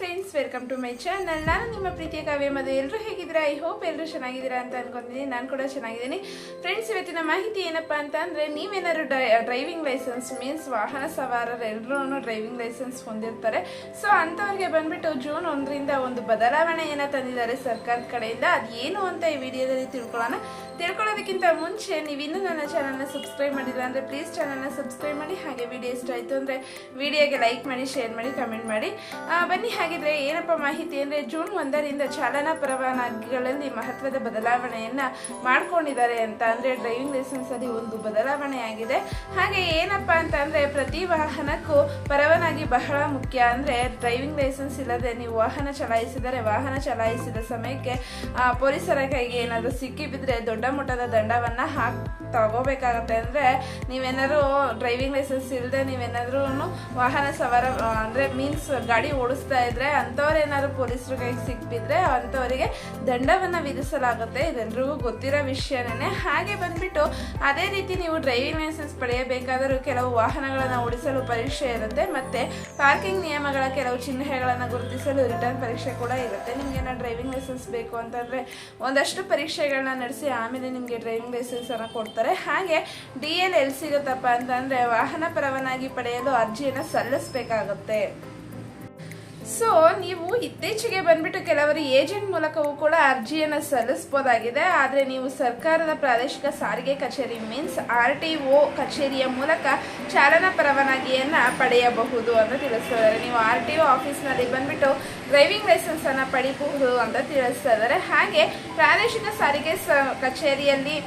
Friends welcome to my channel ನಾನು ನಿಮ್ಮ ಪ್ರೀತಿಯ ಕಾವ್ಯ ಮದು ಎಲ್ಲರೂ ಹೇಗಿದ್ದೀರಾ? ಐ ಹೋಪ್ ಎಲ್ಲರೂ ಚೆನ್ನಾಗಿದ್ದೀರಾ ಅಂತ ಅನ್ಕೊತೀನಿ ನಾನು ಕೂಡ ಚೆನ್ನಾಗಿದ್ದೀನಿ. ಫ್ರೆಂಡ್ಸ್ ಇವತ್ತಿನ ಮಾಹಿತಿ ಏನಪ್ಪ ಅಂತ ಅಂದರೆ, ನೀವೇನಾದ್ರು ಡ್ರೈವಿಂಗ್ ಲೈಸೆನ್ಸ್ ಮೀನ್ಸ್ ವಾಹನ ಸವಾರರು ಎಲ್ಲರೂ ಡ್ರೈವಿಂಗ್ ಲೈಸೆನ್ಸ್ ಹೊಂದಿರ್ತಾರೆ. ಸೊ ಅಂಥವ್ರಿಗೆ ಬಂದ್ಬಿಟ್ಟು ಜೂನ್ ಒಂದರಿಂದ ಒಂದು ಬದಲಾವಣೆಯನ್ನು ತಂದಿದ್ದಾರೆ ಸರ್ಕಾರದ ಕಡೆಯಿಂದ. ಅದು ಏನು ಅಂತ ಈ ವಿಡಿಯೋದಲ್ಲಿ ತಿಳ್ಕೊಳ್ಳೋಣ. ತಿಳ್ಕೊಳ್ಳೋದಕ್ಕಿಂತ ಮುಂಚೆ ನೀವು ಇನ್ನೂ ನನ್ನ ಚಾನಲ್ನ ಸಬ್ಸ್ಕ್ರೈಬ್ ಮಾಡಿಲ್ಲ ಅಂದರೆ ಪ್ಲೀಸ್ ಚಾನಲ್ನ ಸಬ್ಸ್ಕ್ರೈಬ್ ಮಾಡಿ. ಹಾಗೆ ವಿಡಿಯೋ ಇಷ್ಟ ಆಯಿತು ಅಂದರೆ ವಿಡಿಯೋಗೆ ಲೈಕ್ ಮಾಡಿ ಶೇರ್ ಮಾಡಿ ಕಮೆಂಟ್ ಮಾಡಿ. ಬನ್ನಿ ಹಾಗಿದ್ರೆ ಏನಪ್ಪ ಮಾಹಿತಿ ಅಂದರೆ ಜೂನ್ ಒಂದರಿಂದ ಚಾಲನಾ ಪರವಾನಗಿಗಳಲ್ಲಿ ಮಹತ್ವದ ಬದಲಾವಣೆಯನ್ನು ಮಾಡ್ಕೊಂಡಿದ್ದಾರೆ ಅಂತ ಅಂದರೆ ಡ್ರೈವಿಂಗ್ ಲೈಸೆನ್ಸಲ್ಲಿ ಒಂದು ಬದಲಾವಣೆ ಆಗಿದೆ ಹಾಗೆ ಏನಪ್ಪ ಅಂತ ಅಂದರೆ ಪ್ರತಿ ವಾಹನಕ್ಕೂ ಪರವಾನಗಿ ಬಹಳ ಮುಖ್ಯ ಅಂದರೆ ಡ್ರೈವಿಂಗ್ ಲೈಸೆನ್ಸ್ ಇಲ್ಲದೆ ನೀವು ವಾಹನ ಚಲಾಯಿಸಿದರೆ ವಾಹನ ಚಲಾಯಿಸಿದ ಸಮಯಕ್ಕೆ ಪೊಲೀಸರ ಕೈಗೆ ಏನಾದರೂ ಸಿಕ್ಕಿ ಬಿದ್ದರೆ ದೊಡ್ಡ ಮಟ್ಟದ ದಂಡವನ್ನು ಹಾಕ್ ತಗೋಬೇಕಾಗತ್ತೆ ಅಂದರೆ ನೀವೇನಾದ್ರೂ ಡ್ರೈವಿಂಗ್ ಲೈಸೆನ್ಸ್ ಇಲ್ಲದೆ ನೀವೇನಾದ್ರೂ ವಾಹನ ಸವಾರ ಅಂದರೆ ಮೀನ್ಸ್ ಗಾಡಿ ಓಡಿಸ್ತಾ ಇದ್ರೆ ಅಂಥವ್ರೇನಾದ್ರು ಪೊಲೀಸರು ಕೈಗೆ ಸಿಕ್ಬಿದ್ರೆ ಅಂಥವರಿಗೆ ದಂಡವನ್ನು ವಿಧಿಸಲಾಗುತ್ತೆ. ಇದೆಲ್ಲರಿಗೂ ಗೊತ್ತಿರೋ ವಿಷಯನೇ ಹಾಗೆ ಬಂದ್ಬಿಟ್ಟು ಅದೇ ರೀತಿ ನೀವು ಡ್ರೈವಿಂಗ್ ಲೈಸೆನ್ಸ್ ಪಡೆಯಬೇಕಾದರೂ ಕೆಲವು ವಾಹನಗಳನ್ನು ಓಡಿಸಲು ಪರೀಕ್ಷೆ ಇರುತ್ತೆ ಮತ್ತು ಪಾರ್ಕಿಂಗ್ ನಿಯಮಗಳ ಕೆಲವು ಚಿಹ್ನೆಗಳನ್ನು ಗುರುತಿಸಲು ರಿಟರ್ನ್ ಪರೀಕ್ಷೆ ಕೂಡ ಇರುತ್ತೆ. ನಿಮಗೆನ ಡ್ರೈವಿಂಗ್ ಲೈಸೆನ್ಸ್ ಬೇಕು ಅಂತಂದರೆ ಒಂದಷ್ಟು ಪರೀಕ್ಷೆಗಳನ್ನ ನಡೆಸಿ ಆಮೇಲೆ ನಿಮಗೆ ಡ್ರೈವಿಂಗ್ ಲೈಸೆನ್ಸನ್ನು ಅನ್ನ ಕೊಡ್ತಾರೆ ಹಾಗೆ ಡಿ ಎಲ್ ಎಲ್ ಸಿಗುತ್ತಪ್ಪ ಅಂತಂದ್ರೆ ವಾಹನ ಪರವಾನಗಿ ಪಡೆಯಲು ಅರ್ಜಿಯನ್ನು ಸಲ್ಲಿಸಬೇಕಾಗುತ್ತೆ. ಸೊ ನೀವು ಇತ್ತೀಚೆಗೆ ಬಂದ್ಬಿಟ್ಟು ಕೆಲವರು ಏಜೆಂಟ್ ಮೂಲಕವೂ ಕೂಡ ಅರ್ಜಿಯನ್ನು ಸಲ್ಲಿಸಬಹುದಾಗಿದೆ ಆದರೆ ನೀವು ಸರ್ಕಾರದ ಪ್ರಾದೇಶಿಕ ಸಾರಿಗೆ ಕಚೇರಿ ಮೀನ್ಸ್ ಆರ್ ಟಿ ಒ ಕಚೇರಿಯ ಮೂಲಕ ಚಾಲನಾ ಪರವಾನಗಿಯನ್ನ ಪಡೆಯಬಹುದು ಅಂತ ತಿಳಿಸ್ತಿದ್ದಾರೆ. ನೀವು ಆರ್ ಟಿ ಒ ಆಫೀಸ್ನಲ್ಲಿ ಬಂದ್ಬಿಟ್ಟು ಡ್ರೈವಿಂಗ್ ಲೈಸೆನ್ಸ್ ಅನ್ನ ಪಡಿಬಹುದು ಅಂತ ತಿಳಿಸ್ತಾ ಇದ್ದಾರೆ ಹಾಗೆ ಪ್ರಾದೇಶಿಕ ಸಾರಿಗೆ ಕಚೇರಿಯಲ್ಲಿ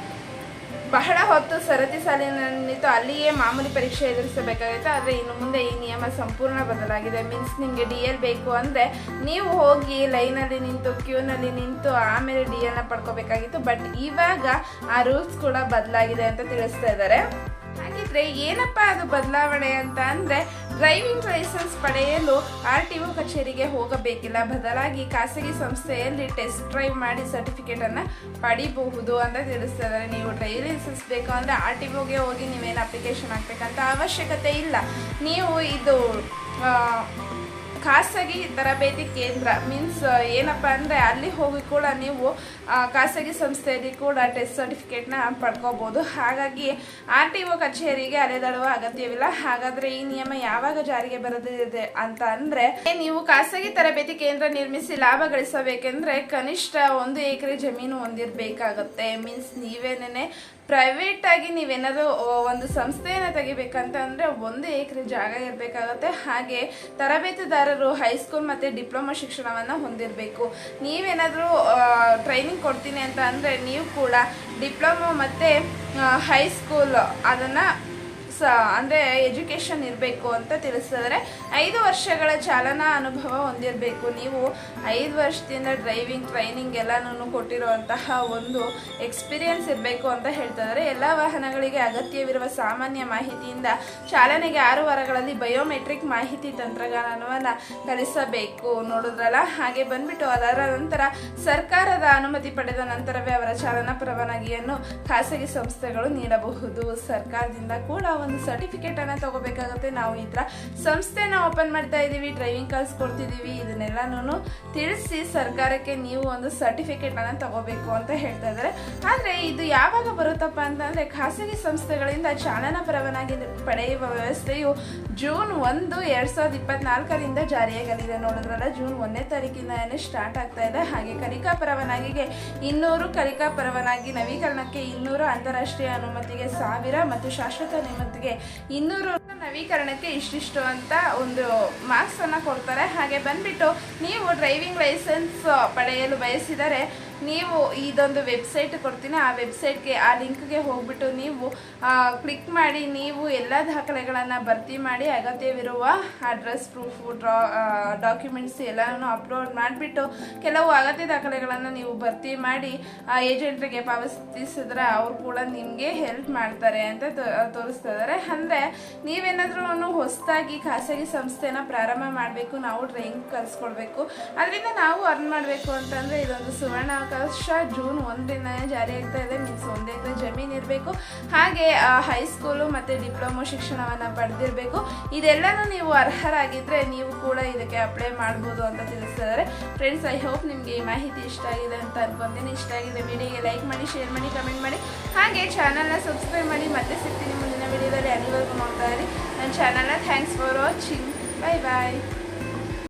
ಬಹಳ ಹೊತ್ತು ಸರತಿ ಸಾಲಿನಲ್ಲಿ ನಿಂತು ಅಲ್ಲಿಯೇ ಮಾಮೂಲಿ ಪರೀಕ್ಷೆ ಎದುರಿಸಬೇಕಾಗುತ್ತೆ. ಆದರೆ ಇನ್ನು ಮುಂದೆ ಈ ನಿಯಮ ಸಂಪೂರ್ಣ ಬದಲಾಗಿದೆ. ಮೀನ್ಸ್ ನಿಮಗೆ ಡಿ ಎಲ್ ಬೇಕು ಅಂದರೆ ನೀವು ಹೋಗಿ ಲೈನಲ್ಲಿ ನಿಂತು ಕ್ಯೂನಲ್ಲಿ ನಿಂತು ಆಮೇಲೆ ಡಿ ಎಲ್ನ ಪಡ್ಕೋಬೇಕಾಗಿತ್ತು. ಬಟ್ ಇವಾಗ ಆ ರೂಲ್ಸ್ ಕೂಡ ಬದಲಾಗಿದೆ ಅಂತ ತಿಳಿಸ್ತಾ ಇದ್ದಾರೆ. ಹಾಗಿದ್ರೆ ಏನಪ್ಪ ಅದು ಬದಲಾವಣೆ ಅಂತ ಅಂದ್ರೆ ಡ್ರೈವಿಂಗ್ ಲೈಸೆನ್ಸ್ ಪಡೆಯಲು ಆರ್ ಟಿ ಒ ಕಚೇರಿಗೆ ಹೋಗಬೇಕಿಲ್ಲ. ಬದಲಾಗಿ ಖಾಸಗಿ ಸಂಸ್ಥೆಯಲ್ಲಿ ಟೆಸ್ಟ್ ಡ್ರೈವ್ ಮಾಡಿ ಸರ್ಟಿಫಿಕೇಟ್ ಅನ್ನ ಪಡಿಬಹುದು ಅಂತ ತಿಳಿಸ್ತಾರೆ ನೀವು ಡ್ರೈವಿಂಗ್ ಲೈಸೆನ್ಸ್ ಬೇಕು ಅಂದ್ರೆ ಆರ್ ಟಿ ಒಗೆ ಹೋಗಿ ನೀವೇನು ಅಪ್ಲಿಕೇಶನ್ ಹಾಕ್ಬೇಕಂತ ಅವಶ್ಯಕತೆ ಇಲ್ಲ. ನೀವು ಇದು ಖಾಸಗಿ ತರಬೇತಿ ಕೇಂದ್ರ ಮೀನ್ಸ್ ಏನಪ್ಪ ಅಂದರೆ ಅಲ್ಲಿ ಹೋಗಿ ಕೂಡ ನೀವು ಖಾಸಗಿ ಸಂಸ್ಥೆಯಲ್ಲಿ ಕೂಡ ಟೆಸ್ಟ್ ಸರ್ಟಿಫಿಕೇಟ್ನ ಪಡ್ಕೋಬೋದು. ಹಾಗಾಗಿ ಆರ್ ಟಿ ಒ ಕಚೇರಿಗೆ ಅಲೆದಾಡುವ ಅಗತ್ಯವಿಲ್ಲ. ಹಾಗಾದರೆ ಈ ನಿಯಮ ಯಾವಾಗ ಜಾರಿಗೆ ಬರದಿದೆ ಅಂತ ಅಂದರೆ, ನೀವು ಖಾಸಗಿ ತರಬೇತಿ ಕೇಂದ್ರ ನಿರ್ಮಿಸಿ ಲಾಭ ಗಳಿಸಬೇಕೆಂದ್ರೆ ಕನಿಷ್ಠ ಒಂದು ಎಕರೆ ಜಮೀನು ಹೊಂದಿರಬೇಕಾಗತ್ತೆ. ಮೀನ್ಸ್ ನೀವೇನೇನೆ ಪ್ರೈವೇಟ್ ಆಗಿ ನೀವೇನಾದ್ರು ಒಂದು ಸಂಸ್ಥೆಯನ್ನು ತೆಗಿಬೇಕಂತ ಅಂದ್ರೆ ಒಂದು ಎಕರೆ ಜಾಗ ಇರಬೇಕಾಗತ್ತೆ. ಹಾಗೆ ತರಬೇತುದಾರರು ಹೈಸ್ಕೂಲ್ ಮತ್ತು ಡಿಪ್ಲೊಮಾ ಶಿಕ್ಷಣವನ್ನು ಹೊಂದಿರಬೇಕು. ನೀವೇನಾದರೂ ಟ್ರೈನಿಂಗ್ ಕೊಡ್ತೀನಿ ಅಂತ ಅಂದರೆ ನೀವು ಕೂಡ ಡಿಪ್ಲೊಮಾ ಮತ್ತು ಹೈಸ್ಕೂಲ್ ಅದನ್ನ ಸ, ಅಂದರೆ ಎಜುಕೇಷನ್ ಇರಬೇಕು ಅಂತ ತಿಳಿಸಿದ್ರೆ. ಐದು ವರ್ಷಗಳ ಚಾಲನಾ ಅನುಭವ ಹೊಂದಿರಬೇಕು. ನೀವು ಐದು ವರ್ಷದಿಂದ ಡ್ರೈವಿಂಗ್ ಟ್ರೈನಿಂಗ್ ಎಲ್ಲನೂ ಕೊಟ್ಟಿರುವಂತಹ ಒಂದು ಎಕ್ಸ್ಪೀರಿಯನ್ಸ್ ಇರಬೇಕು ಅಂತ ಹೇಳ್ತಿದ್ದಾರೆ ಎಲ್ಲ ವಾಹನಗಳಿಗೆ ಅಗತ್ಯವಿರುವ ಸಾಮಾನ್ಯ ಮಾಹಿತಿಯಿಂದ ಚಾಲನೆಗೆ ಆರು ವಾರಗಳಲ್ಲಿ ಬಯೋಮೆಟ್ರಿಕ್ ಮಾಹಿತಿ ತಂತ್ರಜ್ಞಾನವನ್ನು ಕಲಿಸಬೇಕು. ನೋಡಿದ್ರಲ್ಲ? ಹಾಗೆ ಬಂದ್ಬಿಟ್ಟು ಅದರ ನಂತರ ಸರ್ಕಾರದ ಅನುಮತಿ ಪಡೆದ ನಂತರವೇ ಅವರ ಚಾಲನಾ ಪರವಾನಗಿಯನ್ನು ಖಾಸಗಿ ಸಂಸ್ಥೆಗಳು ನೀಡಬಹುದು. ಸರ್ಕಾರದಿಂದ ಕೂಡ ಒಂದು ಸರ್ಟಿಫಿಕೇಟ್ ಅನ್ನ ತಗೋಬೇಕಾಗುತ್ತೆ. ನಾವು ಈ ತರ ಸಂಸ್ಥೆನ ಓಪನ್ ಮಾಡ್ತಾ ಇದೀವಿ ಡ್ರೈವಿಂಗ್ ಕಲ್ಸ್ ಕೊಡ್ತಿದೀವಿ ಇದನ್ನೆಲ್ಲಾನು ತಿಳಿಸಿ ಸರ್ಕಾರಕ್ಕೆ ನೀವು ಒಂದು ಸರ್ಟಿಫಿಕೇಟ್ ಅನ್ನ ತಗೋಬೇಕು ಅಂತ ಹೇಳ್ತಾ ಇದ್ದಾರೆ. ಆದ್ರೆ ಇದು ಯಾವಾಗ ಬರುತ್ತಪ್ಪ ಅಂತಂದ್ರೆ ಖಾಸಗಿ ಸಂಸ್ಥೆಗಳಿಂದ ಚಾಲನಾ ಪರವಾನಗಿ ಪಡೆಯುವ ವ್ಯವಸ್ಥೆಯು ಜೂನ್ ಒಂದು, ಎರಡ್ ಸಾವಿರದ ಇಪ್ಪತ್ನಾಲ್ಕರಿಂದ ಜಾರಿಯಾಗಲಿದೆ. ನೋಡಿದ್ರಲ್ಲ, ಜೂನ್ ಒಂದನೇ ತಾರೀಕಿಂದನೇ ಸ್ಟಾರ್ಟ್ ಆಗ್ತಾ ಇದೆ. ಹಾಗೆ ಕಲಿಕಾ ಪರವಾನಗಿಗೆ ಇನ್ನೂರು ಕಲಿಕಾ ಪರವಾನಗಿ ನವೀಕರಣಕ್ಕೆ ಇನ್ನೂರು ಅಂತಾರಾಷ್ಟ್ರೀಯ ಅನುಮತಿಗೆ ಸಾವಿರ ಮತ್ತು ಶಾಶ್ವತ ಅನುಮತಿಗೆ ಇನ್ನೂರು ನವೀಕರಣಕ್ಕೆ ಇಷ್ಟಿಷ್ಟು ಅಂತ ಒಂದು ಮಾರ್ಕ್ಸನ್ನು ಕೊಡ್ತಾರೆ. ಹಾಗೆ ಬಂದ್ಬಿಟ್ಟು ನೀವು ಡ್ರೈವಿಂಗ್ ಲೈಸೆನ್ಸ್ ಪಡೆಯಲು ಬಯಸಿದರೆ ನೀವು ಇದೊಂದು ವೆಬ್ಸೈಟ್ ಕೊಡ್ತೀನಿ. ಆ ವೆಬ್ಸೈಟ್ಗೆ ಆ ಲಿಂಕ್ಗೆ ಹೋಗ್ಬಿಟ್ಟು ನೀವು ಕ್ಲಿಕ್ ಮಾಡಿ, ನೀವು ಎಲ್ಲ ದಾಖಲೆಗಳನ್ನು ಭರ್ತಿ ಮಾಡಿ ಅಗತ್ಯವಿರುವ ಅಡ್ರೆಸ್ ಪ್ರೂಫು ಡ್ರಾ ಡಾಕ್ಯುಮೆಂಟ್ಸ್ ಎಲ್ಲನೂ ಅಪ್ಲೋಡ್ ಮಾಡಿಬಿಟ್ಟು ಕೆಲವು ಅಗತ್ಯ ದಾಖಲೆಗಳನ್ನು ನೀವು ಭರ್ತಿ ಮಾಡಿ, ಆ ಏಜೆಂಟ್ರಿಗೆ ಪಾವತಿಸಿದ್ರೆ ಅವ್ರು ಕೂಡ ನಿಮಗೆ ಹೆಲ್ಪ್ ಮಾಡ್ತಾರೆ ಅಂತ ತೋರಿಸ್ತಾ ಇದ್ದಾರೆ ಅಂದರೆ ನೀವೇನಾದ್ರೂ ಹೊಸದಾಗಿ ಖಾಸಗಿ ಸಂಸ್ಥೆನ ಪ್ರಾರಂಭ ಮಾಡಬೇಕು, ನಾವು ಟ್ರೈನಿಂಗ್ ಕಲಿಸ್ಕೊಡ್ಬೇಕು ಅದರಿಂದ ನಾವು ಅರ್ನ್ ಮಾಡಬೇಕು ಅಂತಂದರೆ ಇದೊಂದು ಸುವರ್ಣ ವರ್ಷ ಜೂನ್ ಒಂದರಿಂದನೇ ಜಾರಿ ಆಗ್ತಾ ಇದೆ. ಮೀನ್ಸ್ ಒಂದೇ ದಿನ ಜಮೀನು ಇರಬೇಕು. ಹಾಗೆ ಹೈಸ್ಕೂಲು ಮತ್ತು ಡಿಪ್ಲೊಮೊ ಶಿಕ್ಷಣವನ್ನು ಪಡೆದಿರಬೇಕು. ಇದೆಲ್ಲನೂ ನೀವು ಅರ್ಹರಾಗಿದ್ದರೆ ನೀವು ಕೂಡ ಇದಕ್ಕೆ ಅಪ್ಲೈ ಮಾಡ್ಬೋದು ಅಂತ ತಿಳಿಸ್ತಿದ್ದಾರೆ. ಫ್ರೆಂಡ್ಸ್ ಐ ಹೋಪ್ ನಿಮಗೆ ಈ ಮಾಹಿತಿ ಇಷ್ಟ ಆಗಿದೆ ಅಂತ ಅನ್ಕೊಂತೀನಿ. ಇಷ್ಟ ಆಗಿದೆ ವಿಡಿಯೋಗೆ ಲೈಕ್ ಮಾಡಿ ಶೇರ್ ಮಾಡಿ ಕಮೆಂಟ್ ಮಾಡಿ. ಹಾಗೆ ಚಾನಲ್ನ ಸಬ್ಸ್ಕ್ರೈಬ್ ಮಾಡಿ. ಮತ್ತೆ ಸಿಗ್ತೀನಿ ಮುಂದಿನ ವಿಡಿಯೋದಲ್ಲಿ. ಅಲ್ಲಿವರೆಗೂ ನೋಡ್ತಾ ಇರಿ. ನನ್ನ ಚಾನಲ್ನ thanks for watching bye bye